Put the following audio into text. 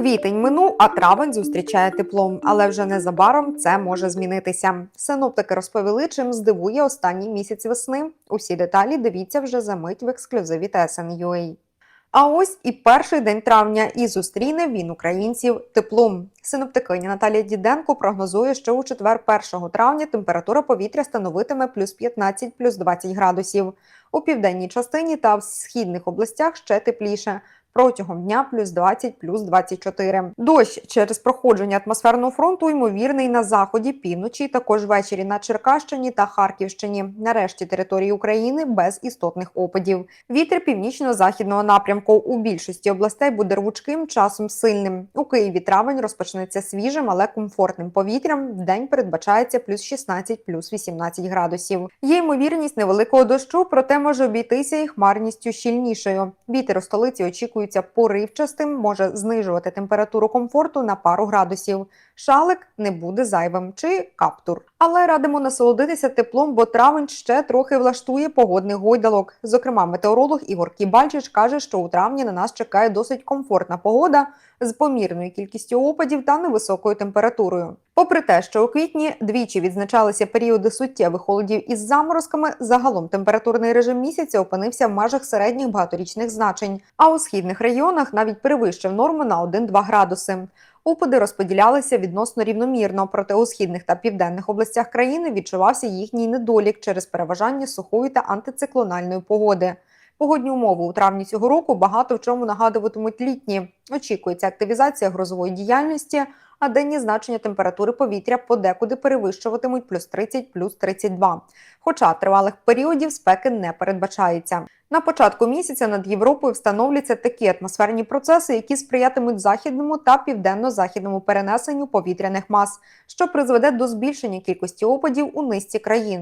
Квітень минув, а травень зустрічає теплом, але вже незабаром це може змінитися. Синоптики розповіли, чим здивує останній місяць весни. Усі деталі дивіться вже за мить в ексклюзиві TSN.ua. А ось і перший день травня, і зустріне він українців теплом. Синоптикиня Наталія Діденко прогнозує, що у четвер 1 травня температура повітря становитиме плюс 15, плюс 20 градусів. У південній частині та в східних областях ще тепліше. Протягом дня плюс 20, плюс 24. Дощ через проходження атмосферного фронту ймовірний на заході, півночі, також ввечері на Черкащині та Харківщині. Нарешті території України без істотних опадів. Вітер північно-західного напрямку у більшості областей буде рвучким часом сильним. У Києві травень розпочнеться свіжим, але комфортним повітрям. Вдень передбачається плюс 16, плюс 18 градусів. Є ймовірність невеликого дощу, проте може обійтися і хмарністю щільнішою. Вітер у столиці очікується поривчастим, може знижувати температуру комфорту на пару градусів. Шалик не буде зайвим чи каптур. Але радимо насолодитися теплом, бо травень ще трохи влаштує погодних гойдалок. Зокрема, метеоролог Ігор Кібальчич каже, що у травні на нас чекає досить комфортна погода з помірною кількістю опадів та невисокою температурою. Попри те, що у квітні двічі відзначалися періоди суттєвих холодів із заморозками, загалом температурний режим місяця опинився в межах середніх багаторічних значень, а у східних регіонах навіть перевищив норму на 1-2 градуси. Опади розподілялися відносно рівномірно, проте у східних та південних областях країни відчувався їхній недолік через переважання сухої та антициклональної погоди. Погодні умови у травні цього року багато в чому нагадуватимуть літні. Очікується активізація грозової діяльності, а денні значення температури повітря подекуди перевищуватимуть плюс 30, плюс 32. Хоча тривалих періодів спеки не передбачається. На початку місяця над Європою встановляться такі атмосферні процеси, які сприятимуть західному та південно-західному перенесенню повітряних мас, що призведе до збільшення кількості опадів у низці країн.